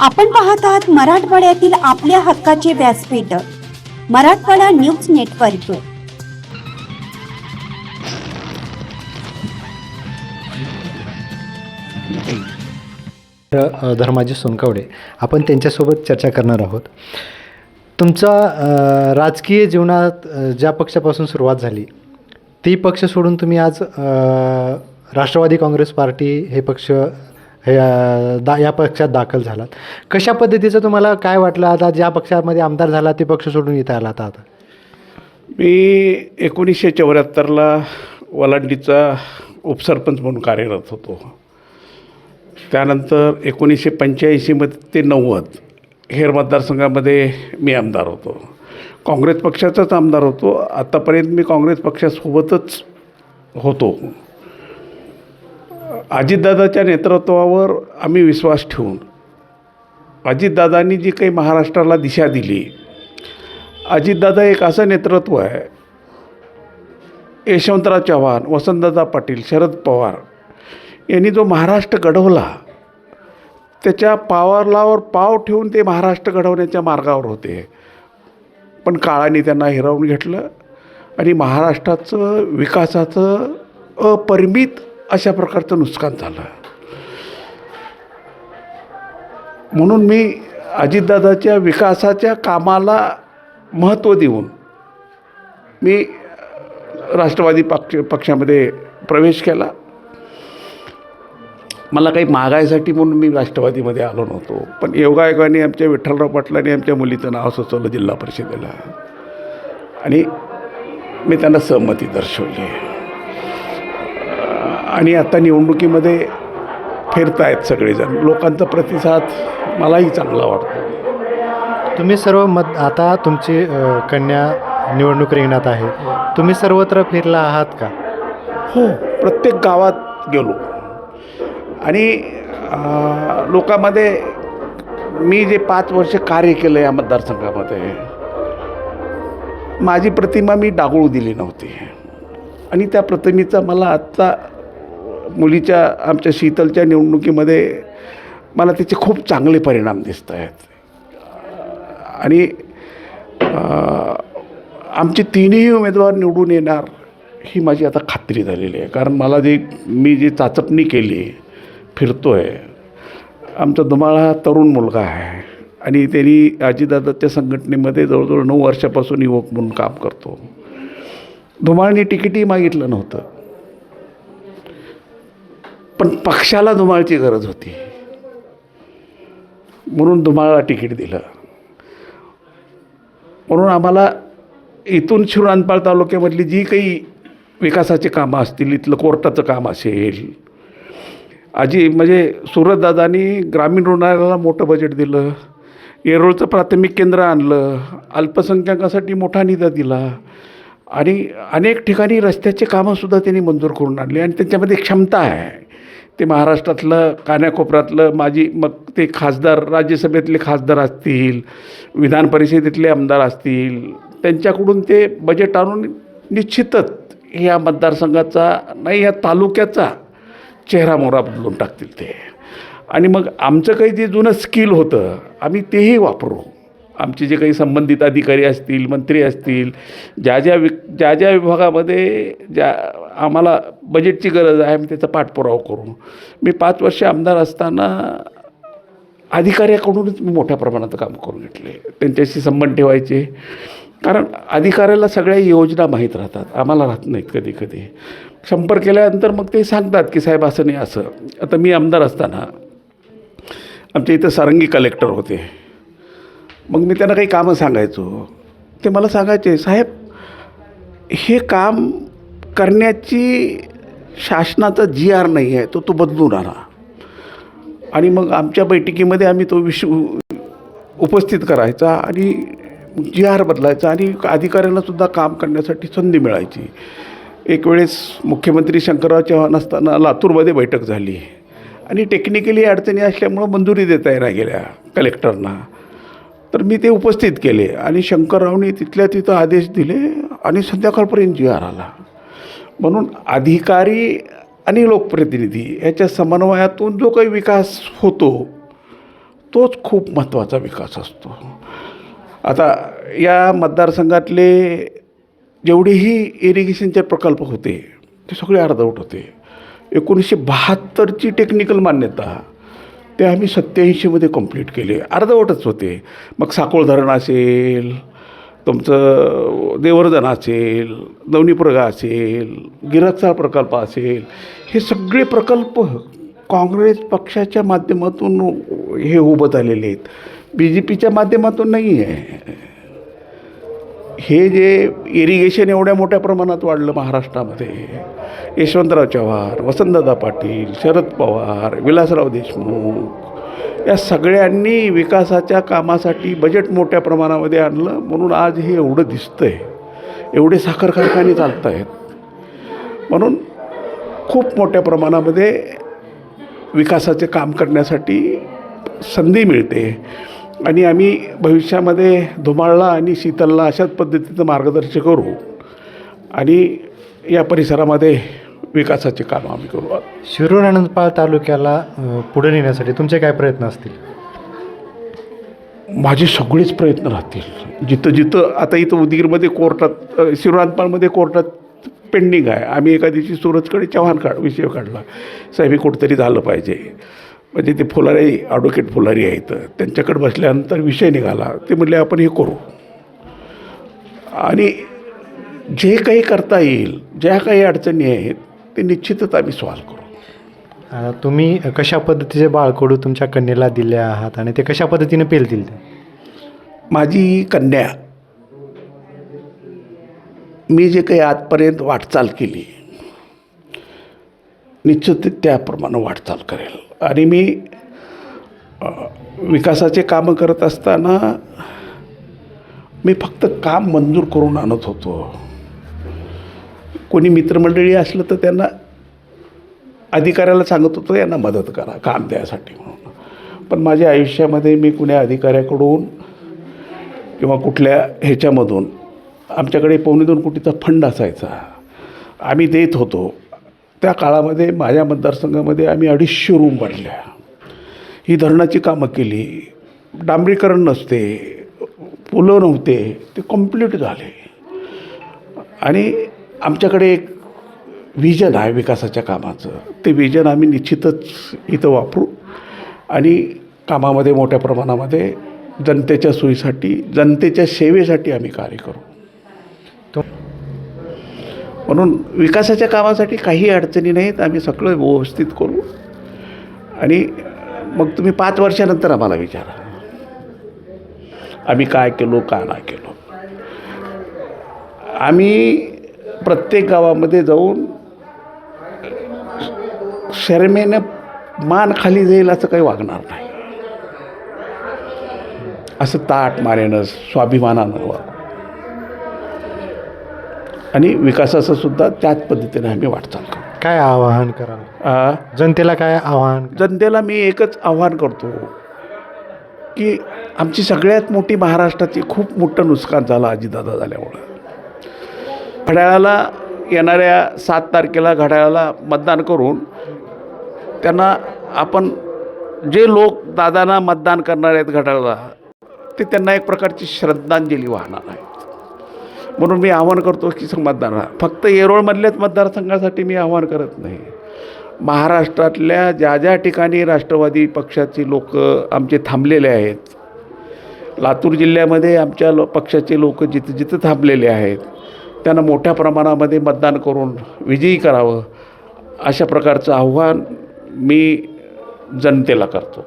आपण पाहत आहात मराठवाड्यातील आपल्या हक्काचे व्यासपीठ मराठवाडा न्यूज नेटवर्क. धर्माजी सोनकावडे आपण त्यांच्यासोबत चर्चा करणार आहोत. तुमचा राजकीय जीवनात ज्या पक्षापासून सुरुवात झाली ती पक्ष सोडून तुम्ही आज राष्ट्रवादी काँग्रेस पार्टी हे पक्ष हे दा या पक्षात दाखल झालात. कशा पद्धतीचं तुम्हाला काय वाटलं? आता ज्या पक्षामध्ये आमदार झाला ते पक्ष सोडून इथं आला आता? मी एकोणीसशे चौऱ्याहत्तरला वलांडीचा उपसरपंच म्हणून कार्यरत होतो. त्यानंतर एकोणीसशे पंच्याऐंशीमध्ये ते नव्वद हेर मतदारसंघामध्ये मी आमदार होतो. काँग्रेस पक्षाचाच आमदार होतो. आत्तापर्यंत मी काँग्रेस पक्षासोबतच होतो. अजितदादाच्या नेतृत्वावर आम्ही विश्वास ठेवून अजितदादांनी जी काही महाराष्ट्राला दिशा दिली अजितदादा एक असं नेतृत्व आहे यशवंतराव चव्हाण वसंतदादा पाटील शरद पवार यांनी जो महाराष्ट्र घडवला त्याच्या पावरलावर पाव ठेवून ते महाराष्ट्र घडवण्याच्या मार्गावर होते. पण काळाने त्यांना हिरावून घेतलं आणि महाराष्ट्राचं विकासाचं अपरिमित अशा प्रकारचं नुकसान झालं. म्हणून मी अजितदादाच्या विकासाच्या कामाला महत्त्व देऊन मी राष्ट्रवादी पक्ष पक्षामध्ये प्रवेश केला. मला काही मागायसाठी म्हणून मी राष्ट्रवादीमध्ये आलो नव्हतो. पण योगायोगाने आमच्या विठ्ठलराव पाटलांनी आमच्या मुलीचं नाव सुचवलं जिल्हा परिषदेला. आणि मी त्यांना सहमती दर्शवली. आणि आता निवडणुकीमध्ये फिरतायत सगळेजण. लोकांचा प्रतिसाद मलाही चांगला वाटतो. तुम्ही सर्व मत आता तुमची कन्या निवडणूक रिंगणात आहे. तुम्ही सर्वत्र फिरला आहात का? हो प्रत्येक गावात गेलो. आणि लोकांमध्ये मी जे पाच वर्ष कार्य केलं या मतदारसंघामध्ये माझी प्रतिमा मी डागळू दिली नव्हती. आणि त्या प्रतिमेचा मला आत्ता मुलीच्या आमच्या शीतलच्या निवडणुकीमध्ये मला त्याचे खूप चांगले परिणाम दिसत आहेत. आणि आमचे तिन्ही उमेदवार निवडून येणार ही माझी आता खात्री झालेली आहे. कारण मला जे मी जी चाचपणी केली फिरतो आहे आमचा दुमाळा हा तरुण मुलगा आहे. आणि त्यांनी आजीदादाच्या संघटनेमध्ये जवळजवळ नऊ वर्षापासून युवक म्हणून काम करतो. धुमाळने तिकीटही मागितलं नव्हतं. पण पक्षाला धुमाळची गरज होती. म्हणून धुमाळला तिकीट दिलं. म्हणून आम्हाला इथून शिवरानपाळ तालुक्यामधली जी काही विकासाची कामं असतील इथलं कोर्टाचं काम असेल. आजी म्हणजे सुरतदादांनी ग्रामीण रुग्णालयाला मोठं बजेट दिलं. येरोळचं प्राथमिक केंद्र आणलं. अल्पसंख्याकासाठी मोठा निधी दिला. आणि अनेक ठिकाणी रस्त्याचे कामंसुद्धा त्यांनी मंजूर करून आणली. आणि त्यांच्यामध्ये क्षमता आहे. ते महाराष्ट्रातलं कान्याकोपऱ्यातलं माझी मग ते खासदार राज्यसभेतले खासदार असतील विधान परिषदेतले आमदार असतील त्यांच्याकडून ते बजेट आणून निश्चितच या मतदारसंघाचा नाही या तालुक्याचा चेहरा मोहरा बदलून टाकतील ते. आणि मग आमचं काही जे जुनं स्किल होतं आम्ही तेही वापरू. आमचे जे काही संबंधित अधिकारी असतील मंत्री असतील ज्या ज्या वि ज्या ज्या विभागामध्ये ज्या आम्हाला बजेटची गरज आहे आम्ही त्याचा पाठपुरावा करू. मी पाच वर्ष आमदार असताना अधिकाऱ्याकडूनच मी मोठ्या प्रमाणात काम करून घेतले. त्यांच्याशी संबंध ठेवायचे. कारण अधिकाऱ्याला सगळ्या योजना माहीत राहतात. आम्हाला राहत नाहीत कधी कधी संपर्क केल्यानंतर मग ते सांगतात की साहेब असं नाही असं. आता मी आमदार असताना आमच्या इथं सारंगी कलेक्टर होते. मग मी त्यांना काही कामं सांगायचो. ते मला सांगायचे साहेब हे काम करण्याची शासनाचा जी आर नाही आहे तो तो बदलून आला आणि मग आमच्या बैठकीमध्ये आम्ही तो विषय उपस्थित करायचा आणि जी आर बदलायचा आणि अधिकाऱ्यांनासुद्धा काम करण्यासाठी संधी मिळायची. एक वेळेस मुख्यमंत्री शंकरराव चव्हाण असताना लातूरमध्ये बैठक झाली. आणि टेक्निकली अडचणी असल्यामुळं मंजुरी देता येण्या गेल्या कलेक्टरना. तर मी ते उपस्थित केले आणि शंकररावनी तिथल्या तिथं आदेश दिले आणि संध्याकाळपर्यंत जी आर आला. म्हणून अधिकारी आणि लोकप्रतिनिधी याच्या समन्वयातून जो काही विकास होतो तोच खूप महत्त्वाचा विकास असतो. आता या मतदारसंघातले जेवढेही इरिगेशनचे प्रकल्प होते ते सगळे अर्धवट होते. एकोणीसशे बहात्तरची टेक्निकल मान्यता ते आम्ही सत्याऐंशीमध्ये कंप्लीट केले. अर्धवटच होते. मग साकोळ धरण असेल तुमचं देवर्धन असेल नवनीप्रगा असेल गिरकचा प्रकल्प असेल हे सगळे प्रकल्प काँग्रेस पक्षाच्या माध्यमातून हे उभं झालेले आहेत. बी जे पीच्या माध्यमातून नाही आहे हे जे इरिगेशन एवढ्या मोठ्या प्रमाणात वाढलं महाराष्ट्रामध्ये यशवंतराव चव्हाण वसंतदादा पाटील शरद पवार विलासराव देशमुख या सगळ्यांनी विकासाच्या कामासाठी बजेट मोठ्या प्रमाणामध्ये आणलं म्हणून आज हे एवढं दिसतं आहे एवढे साखर कारखाने चालत आहेत म्हणून खूप मोठ्या प्रमाणामध्ये विकासाचे काम करण्यासाठी संधी मिळते. आणि आम्ही भविष्यामध्ये धुमाळला आणि शीतलला अशाच पद्धतीचं मार्गदर्शन करू आणि या परिसरामध्ये विकासाचे काम आम्ही करू. शिरूर आनंदपाळ तालुक्याला पुढे नेण्यासाठी तुमचे काय प्रयत्न असतील? माझे सगळेच प्रयत्न राहतील. जिथं जिथं आता इथं उदगीरमध्ये कोर्टात अ, शिवराजपालमध्ये कोर्टात पेंडिंग आहे. आम्ही एका दिवशी सूरजकडे चव्हाण काढ विषय काढला. साहेब हे कुठंतरी झालं पाहिजे. म्हणजे ते फुलारी ॲडव्होकेट फुलारी आहेत. त्यांच्याकडे बसल्यानंतर विषय निघाला. ते म्हणले आपण हे करू. आणि जे काही करता येईल ज्या काही अडचणी आहेत ते निश्चितच आम्ही सॉल्व करू. तुम्ही कशा पद्धतीचे बाळकडू तुमच्या कन्येला दिले आहात आणि ते कशा पद्धतीने पेलतील माझी कन्या मी जे काही आजपर्यंत वाटचाल केली निश्चित त्याप्रमाणे वाटचाल करेल. आणि मी विकासाचे कामं करत असताना मी फक्त काम मंजूर करून आणत होतो. कोणी मित्रमंडळी असलं तर त्यांना अधिकाऱ्याला सांगत होतो यांना मदत करा काम द्यासाठी म्हणून. पण माझ्या आयुष्यामध्ये मी कुण्या अधिकाऱ्याकडून किंवा कुठल्या ह्याच्यामधून आमच्याकडे पावणे दोन कोटीचा फंड असायचा आम्ही देत होतो. त्या काळामध्ये माझ्या मतदारसंघामध्ये आम्ही अडीचशे रूम बांधल्या ही धरणाची कामं केली. डांबरीकरण नसते. पुलं नव्हते. ते कंप्लीट झाले. आणि आमच्याकडे एक विजन आहे विकासाच्या कामाचं. ते विजन आम्ही निश्चितच इथं वापरू. आणि कामामध्ये मोठ्या प्रमाणामध्ये जनतेच्या सोयीसाठी जनतेच्या सेवेसाठी आम्ही कार्य करू. तर म्हणून विकासाच्या कामासाठी काही अडचणी नाहीत. आम्ही सगळं व्यवस्थित करू. आणि मग तुम्ही पाच वर्षानंतर आम्हाला विचारा. आम्ही काय केलो का नाही केलो. आम्ही प्रत्येक गावामध्ये जाऊन शर्मेनं मान खाली जाईल असं काही वागणार नाही. असं ताट मारेनं स्वाभिमानानं वागू. आणि विकासाचं सुद्धा त्याच पद्धतीने आम्ही वाटचाल करू काय आवाहन कराल? आ, जनतेला काय आवाहन? जनतेला मी एकच आव्हान करतो की आमची सगळ्यात मोठी महाराष्ट्राची खूप मोठं नुकसान झालं अजितदादा झाल्यामुळं. घड्याळाला येणाऱ्या सात तारखेला घड्याळाला मतदान करून त्यांना आपण जे लोक दादांना मतदान करणार आहेत घड्याळाला ते त्यांना एक प्रकारची श्रद्धांजली वाहणार आहे. म्हणून मी आव्हान करतो की मतदान फक्त येरोळमधल्याच मतदारसंघासाठी मी आव्हान करत नाही. महाराष्ट्रातल्या ज्या ज्या ठिकाणी राष्ट्रवादी पक्षाची लोक आमचे थांबलेले आहेत लातूर जिल्ह्यामध्ये आमच्या लो पक्षाचे लोक जिथं जिथं थांबलेले आहेत त्यांना मोठ्या प्रमाणामध्ये मतदान करून विजयी करावं अशा प्रकारचं आव्हान मी जनतेला करतो.